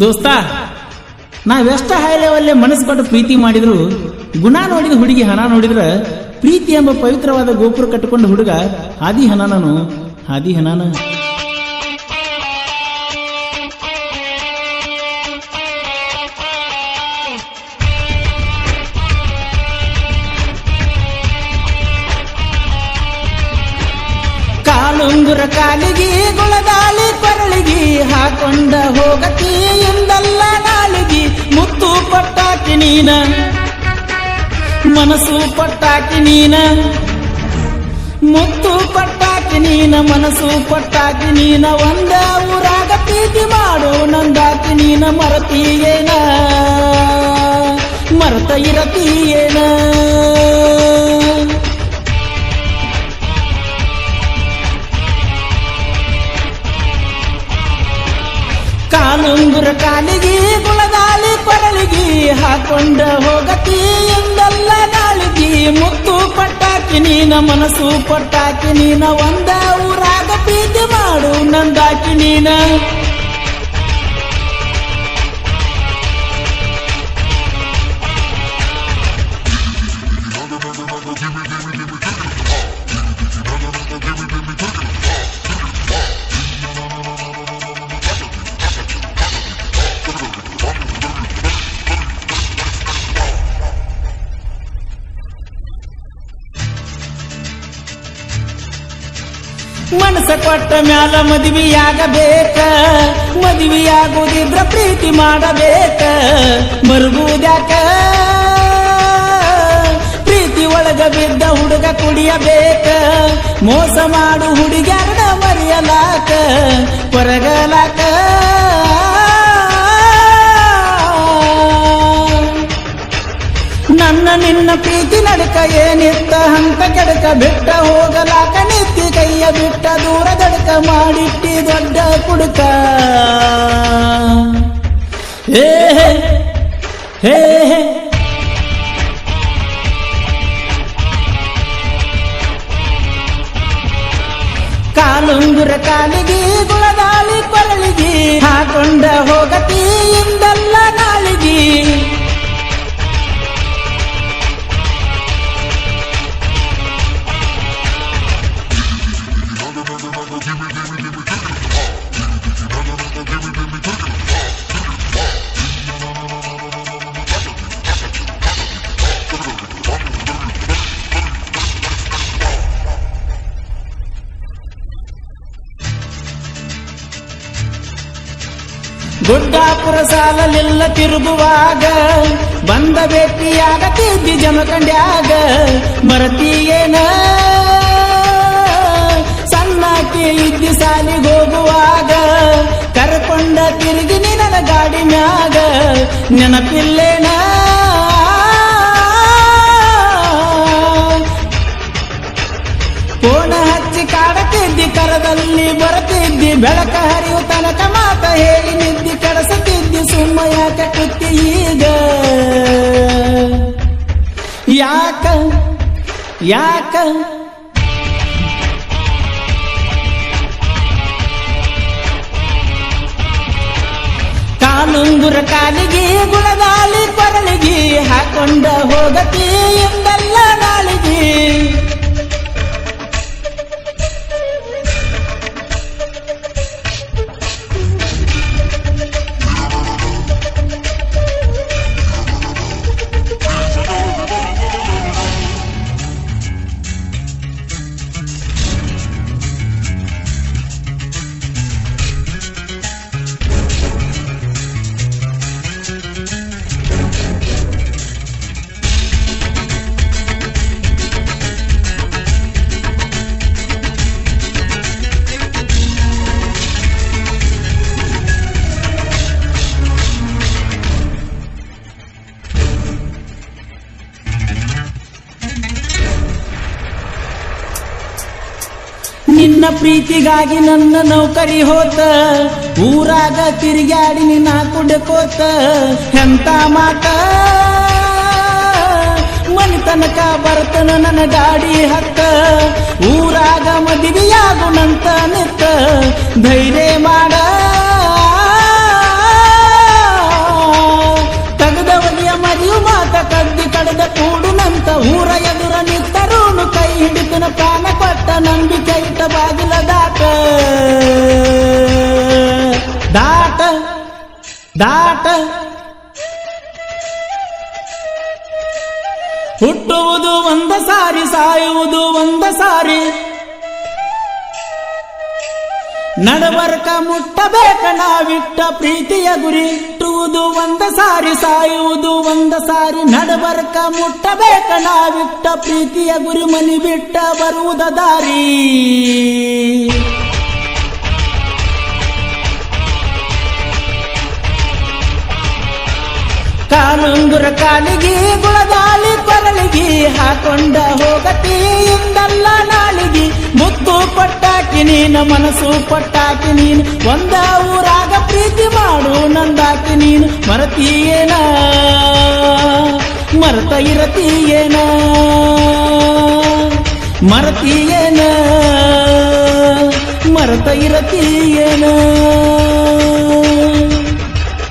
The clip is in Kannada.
ದೋಸ್ತ ನಾವೆಷ್ಟ ಹೈ ಲೆವೆಲ್ಲೇ ಮನಸ್ಸು ಕೊಟ್ಟು ಪ್ರೀತಿ ಮಾಡಿದ್ರು, ಗುಣ ನೋಡಿದ ಹುಡುಗಿ ಹಣ ನೋಡಿದ್ರೆ ಪ್ರೀತಿ ಎಂಬ ಪವಿತ್ರವಾದ ಗೋಪುರ ಕಟ್ಟಿಕೊಂಡು ಹುಡುಗ ಹಾದಿ ಹನಾನನು ಹಾದಿ ಹನಾನ ಕಾಲುಂಗುರ ಕಾಲಿಗೆ ಗುಳದಾಳಿ ಕೊರಳಿಗೆ ಹಾಕೊಂಡ ಹೋಗತಿ ಎಂದಲ್ಲ ನಾಳಿಗೆ ಮುತ್ತು ಪಟ್ಟಾಕಿ ನೀನ. ಮನಸ್ಸು ಪಟ್ಟಾಕಿ ನೀನ. ಮುತ್ತು ಪಟ್ಟಾಕಿ ನೀನ, ಮನಸ್ಸು ಪಟ್ಟಾಕಿ ನೀನ. ಒಂದ ಊರಾಗ ಪ್ರೀತಿ ಮಾಡು, ನಂದಾಕಿ ನೀನ. ಮರತೀಯೇನ ಮರತ ಕಾಲುಂಗುರ ಕಾಲಿಗೆ ಗುಳಗಾಲಿ ಕೊರಳಿಗೆ ಹಾಕೊಂಡ ಹೋಗತಿ ಎಂದಲ್ಲ ನಾಳಿಗೆ ಮುತ್ತು ಪಟ್ಟಾಕಿ ನೀನ ಮನಸ್ಸು ಪಟ್ಟಾಕಿ ನೀನ ಒಂದ ಊರಾಗ ಪ್ರೀತಿ ಮಾಡು, ನಂದಾಕಿ ನೀನ ಮನಸ್ಸ ಕೊಟ್ಟ ಮ್ಯಾಲ ಮದುವೆಯಾಗಬೇಕ ಮದುವೆಯಾಗುವುದಿದ್ರ ಪ್ರೀತಿ ಮಾಡಬೇಕ. ಮರುಗುವುದ್ಯಾಕ ಪ್ರೀತಿ ಒಳಗ ಬಿದ್ದ ಹುಡುಗ ಕುಡಿಯಬೇಕ. ಮೋಸ ಮಾಡು ಹುಡುಗ್ಯಾರನ ಮರೆಯಲಾಕ. ಹೊರಗಲಾಕ ನನ್ನ ನಿನ್ನ ಪ್ರೀತಿ ನಡಕ ಏನಿತ್ತ ಹಂತ ಕೆಡಕ ಬಿಟ್ಟ ಹೋಗಲಾಕ ನಿತ್ತಿ ಕೈಯ ಬಿಟ್ಟ ದೂರ ದಡಕ ಮಾಡಿಟ್ಟಿ ದೊಡ್ಡ ಕುಡುಕ ಹೇ ಹೇ, ಹೇ ಹೇ. ಕಾಲುಂಗುರ ಕಾಲಿಗೆ ಗುಳದಾಳಿ ಕೊರಳಿಗೆ ಹಾಕೊಂಡ ಹೋಗತಿ ಇಂದಲ್ಲ ಗುಡ್ಡಾಪುರ ಸಾಲಲಿಲ್ಲ ತಿರುಗುವಾಗ ಬಂದ ಭೇಟಿಯಾಗ ತಿದ್ದಿ ಜಮಕಂಡ್ಯಾಗ ಬರತೀಯೇನ ಸಣ್ಣಕ್ಕೆ ಇದ್ದಿ ಸಾಲಿಗೆ ಹೋಗುವಾಗ ಕರ್ಕೊಂಡ ತಿರುಗಿ ನಿನ್ನ ಗಾಡಿ ಮ್ಯಾಗ, ನೆನಪಿಲ್ಲೇನ? ಕೋಣ ಹಚ್ಚಿ ಕಾಡತಿದ್ದಿ ಕರದಲ್ಲಿ ಬರತಿದ್ದಿ ಬೆಳಕ ಹರಿವು ತನಕ ಮಾತ ಹೇಳಿ ನಿದ್ದಿ ಕಡಸುತ್ತಿದ್ದಿ ಯಾಕೆ ಕುತ್ತಿ ಈಗ? ಯಾಕ ಯಾಕ? ಕಾಲುಂಗುರ ಕಾಲಿಗೆ ಗುಳಗಾಲಿ ಕೊರಳಿಗೆ ಹಾಕೊಂಡ ಹೋಗತಿ ಎಂದಲ್ಲ ನಾಳಿಗೆ. ನಿನ್ನ ಪ್ರೀತಿಗಾಗಿ ನನ್ನ ನೌಕರಿ ಹೋತ. ಊರಾಗ ತಿರುಗಾಡಿ ನಿನ್ನ ಕುಡ್ಕೋತ ಎಂತ ಮಾತ? ಮನಿ ತನಕ ಬರ್ತನ ನನ್ನ ಗಾಡಿ ಹತ್ತ. ಊರಾಗ ಮದುವೆಯಾಗುಣಂತ ನಿತ್ತ. ಧೈರ್ಯ ಹುಟ್ಟುವುದು ಒಂದ ಸಾರಿ, ಸಾಯುವುದು ಒಂದ ಸಾರಿ. ನಡವರ್ಕ ಮುಟ್ಟಬೇಕ ನಾವಿಟ್ಟ ಪ್ರೀತಿಯ ಗುರಿ. ಹುಟ್ಟುವುದು ಒಂದ ಸಾರಿ, ಸಾಯುವುದು ಒಂದ ಸಾರಿ. ನಡವರ್ಕ ಮುಟ್ಟಬೇಕ ನಾವಿಟ್ಟ ಪ್ರೀತಿಯ ಗುರಿ. ಮನಿ ಬಿಟ್ಟ ಬರುವುದ ದಾರಿ. ಕಾಲಿಗೆ ಗುಳಗಾಲಿ ಕೊರಳಿಗೆ ಹಾಕೊಂಡ ಹೋಗತಿ ಇಂದಲ್ಲ ನಾಳಿಗೆ. ಮುತ್ತು ಪಟ್ಟಾಕಿ ನೀನ, ಮನಸ್ಸು ಪಟ್ಟಾಕಿ ನೀನು. ಒಂದ ಊರಾಗ ಪ್ರೀತಿ ಮಾಡು, ನಂದಾಕಿ ನೀನು. ಮರತೀಯೇನ ಮರತ ಇರತೀಯೇನ ಮರತೀಯೇನ ಮರತ ಇರತೀಯೇನ